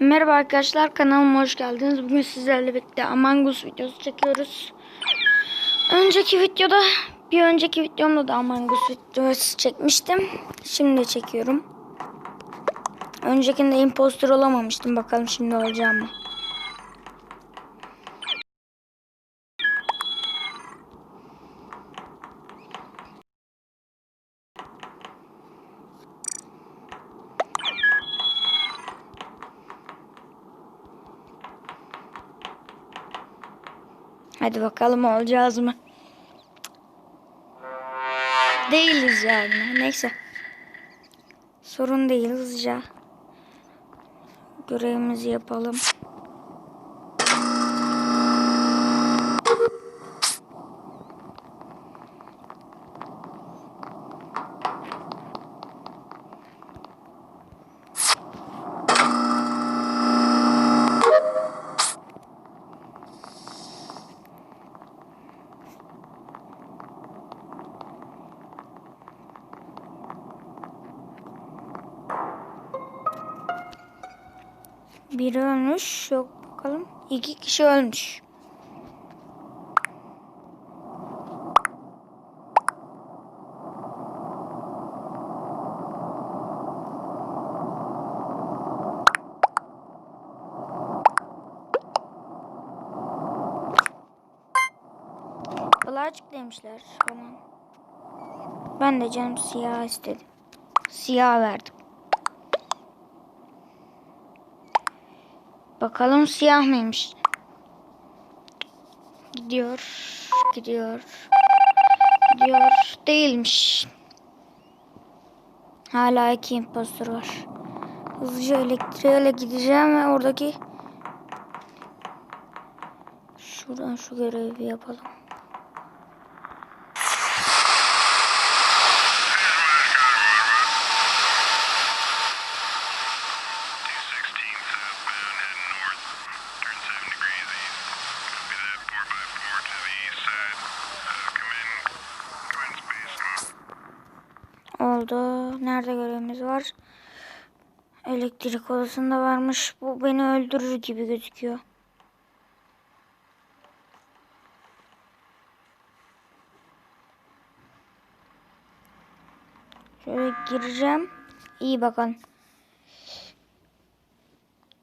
Merhaba arkadaşlar kanalıma hoş geldiniz. Bugün sizlerle birlikte Among Us videosu çekiyoruz. Önceki videoda bir önceki videomda da Among Us videosu çekmiştim. Şimdi de çekiyorum. Öncekinde imposter olamamıştım. Bakalım şimdi olacağım mı? Hadi bakalım olacağız mı? Değiliz yani. Neyse. Sorun değil hızlıca. Görevimizi yapalım. Biri ölmüş. Yok bakalım. İki kişi ölmüş. Birazcık demişler. Ben de canım siyah istedim. Siyah verdim. Bakalım siyah mıymış? Gidiyor, gidiyor, gidiyor. Değilmiş. Hala iki impostor var. Hızlıca elektriğe gideceğim ve oradaki şuradan şu görevi yapalım. Oldu. Nerede görevimiz var? Elektrik odasında varmış. Bu beni öldürür gibi gözüküyor. Şöyle gireceğim. İyi bakın.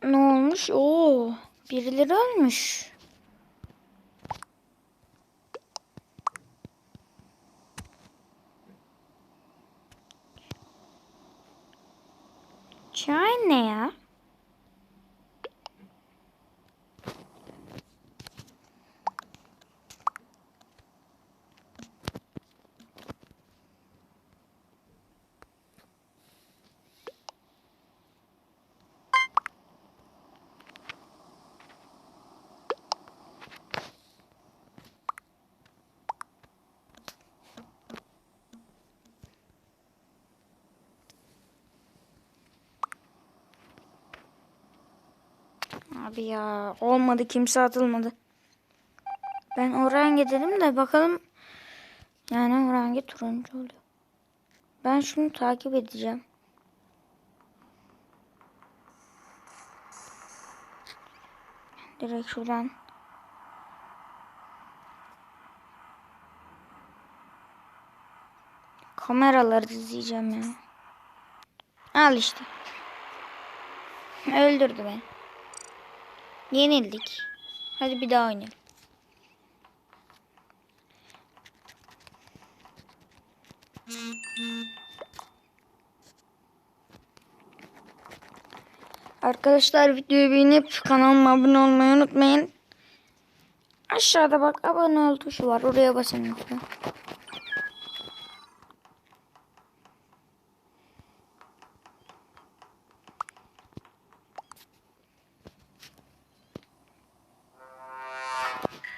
Ne olmuş? Oo, birileri ölmüş. China Abi ya olmadı kimse atılmadı. Ben orange dedim de bakalım. Yani orange turuncu oluyor. Ben şunu takip edeceğim. Direkt şuradan. Kameraları izleyeceğim ya. Al işte. Öldürdü beni. Yenildik. Hadi bir daha oynayalım. Arkadaşlar videoyu beğenip kanalıma abone olmayı unutmayın. Aşağıda bak abone ol tuşu var. Oraya basın lütfen.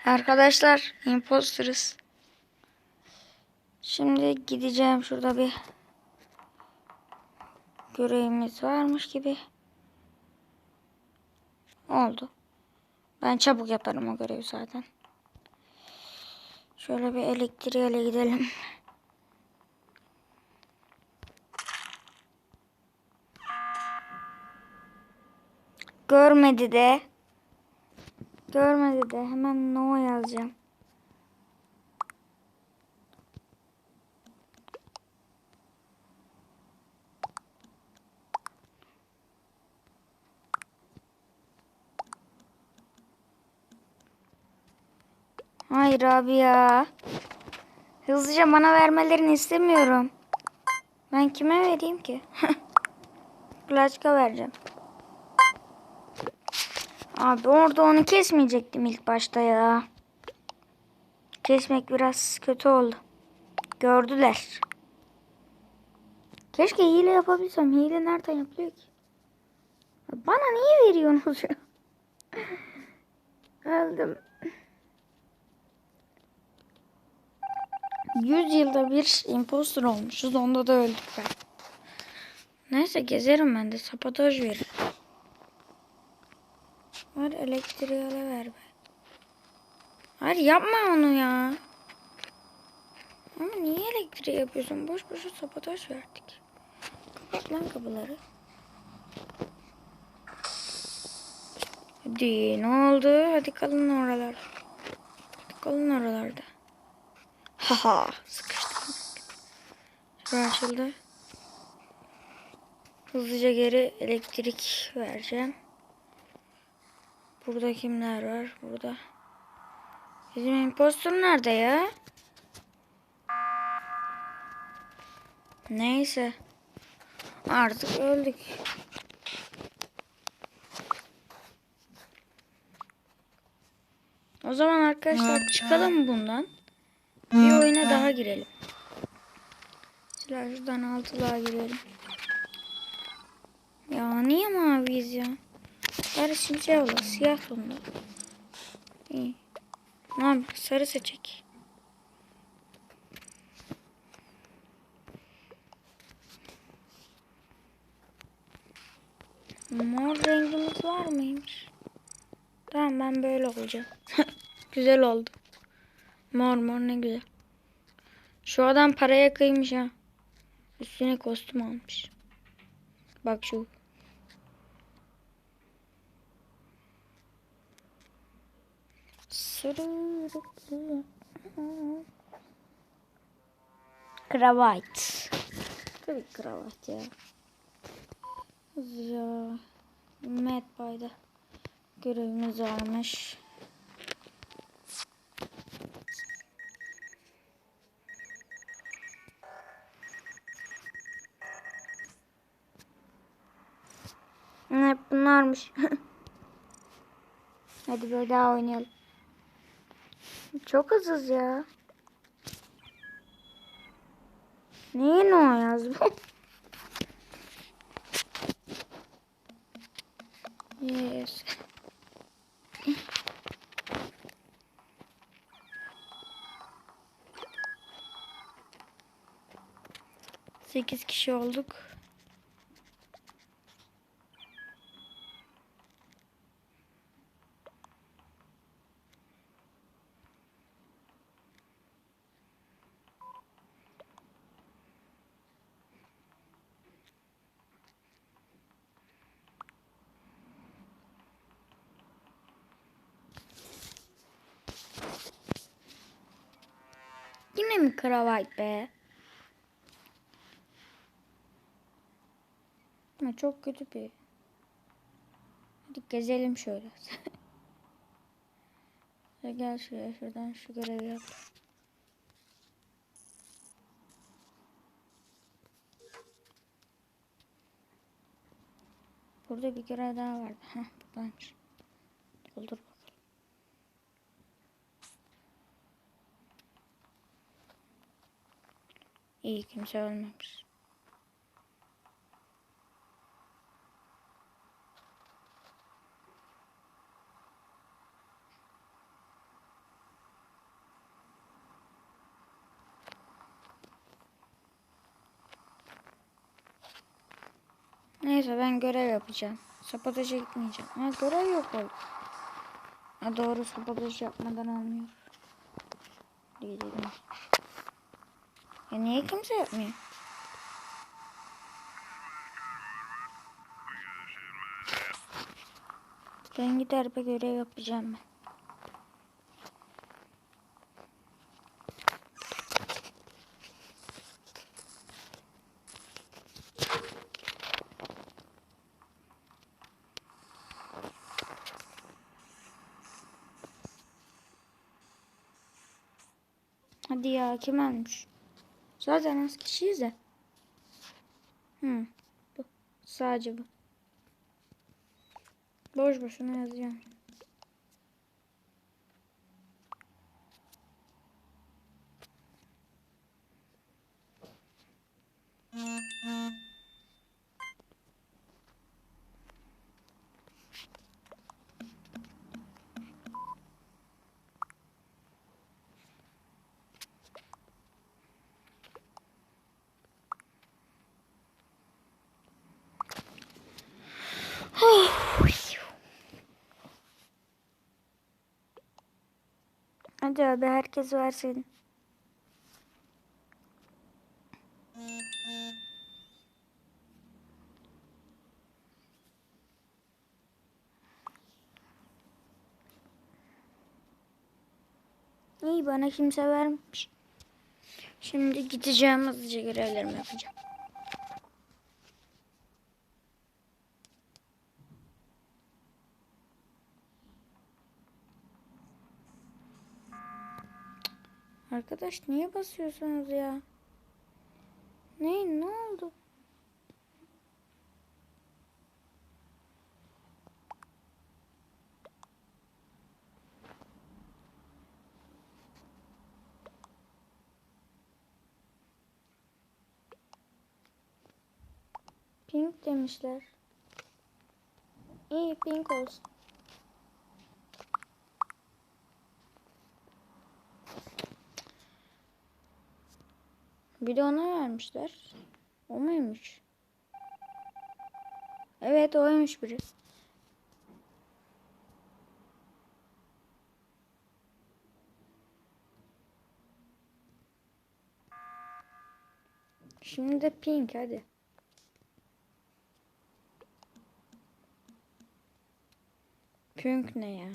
Arkadaşlar imposterız. Şimdi gideceğim şurada bir görevimiz varmış gibi. Oldu. Ben çabuk yaparım o görevi zaten. Şöyle bir elektriğe gidelim. görmedi de. Görmedi de hemen no yazacağım. Hayır abi ya. Hızlıca bana vermelerini istemiyorum. Ben kime vereyim ki? Plaçka vereceğim. Abi orada onu kesmeyecektim ilk başta ya. Kesmek biraz kötü oldu. Gördüler. Keşke hile yapabilsem. Hile nereden yapılıyor ki? Bana niye veriyorsunuz ya? Öldüm. 100 yılda bir impostor olmuşuz. Onda da öldük ben. Neyse gezerim ben de. Sabotaj verin. Elektriği ala ver be. Hayır yapma onu ya. Ama niye elektriği yapıyorsun? Boş boşa sabotaj verdik. Kapat lan kapıları. Hadi ne oldu? Hadi kalın oralar. Hadi kalın oralarda. Haha sıkıştım. Şurası açıldı. Hızlıca geri elektrik vereceğim. Burada kimler var? Burada. Bizim impostor nerede ya? Neyse. Artık öldük. O zaman arkadaşlar çıkalım bundan. Bir oyuna daha girelim. Şuradan altılığa girelim. Ya niye maviyiz ya? Bari simsiyah olur. Siyah tonlu. İyi. Tamam sarı seçek. Mor rengimiz var mıymış? Tamam ben böyle olacağım. güzel oldu. Mor mor ne güzel. Şu adam paraya kıymış ha. Üstüne kostüm almış. Bak şu. Kravat. Tabii kravat ya. Ya. Mad Buy'da görevimiz varmış. Ne bunlarmış. Hadi böyle daha oynayalım. Çok hızız ya. Neyin o yaz bu? yes. Sekiz kişi olduk. Yine mi kravat be? Ama çok kötü bir. Hadi gezelim şöyle. Gel şuraya şuradan şu görevi yap. Burada bir görev daha vardı. Heh buradanmış. Doldur İyi kimse ölmemiş. Neyse ben görev yapacağım. Sabotaja gitmeyeceğim. Ha görev yok oldu. Ha doğru sabotaj yapmadan olmuyor. Gidelim. Ya niye kimse yapmıyor? Ben gider bir görev yapacağım ben. Hadi ya kim ölmüş? Zaten az kişiyiz de. Hı. Bu. Sadece bu. Boş boşuna yazacağım. Hadi abi herkes versin. İyi bana kimse vermemiş. Şimdi gideceğim hızlıca görevlerimi yapacağım. Arkadaş niye basıyorsunuz ya? Ne ne oldu? Pink demişler. İyi pink olsun. Bir de ona vermişler. O muymuş? Evet oymuş biri. Şimdi de pink hadi. Pink ne ya?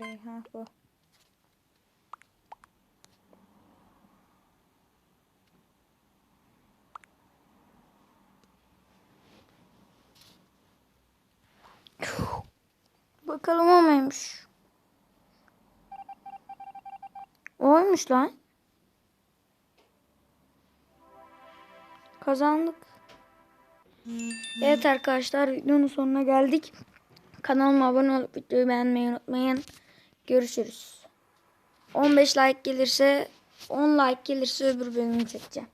Değil ha bu. Bakalım o muymuş? Oymuş lan. Kazandık. Evet arkadaşlar videonun sonuna geldik. Kanalıma abone olup videoyu beğenmeyi unutmayın. Görüşürüz. 15 like gelirse 10 like gelirse öbür bölümü çekeceğim.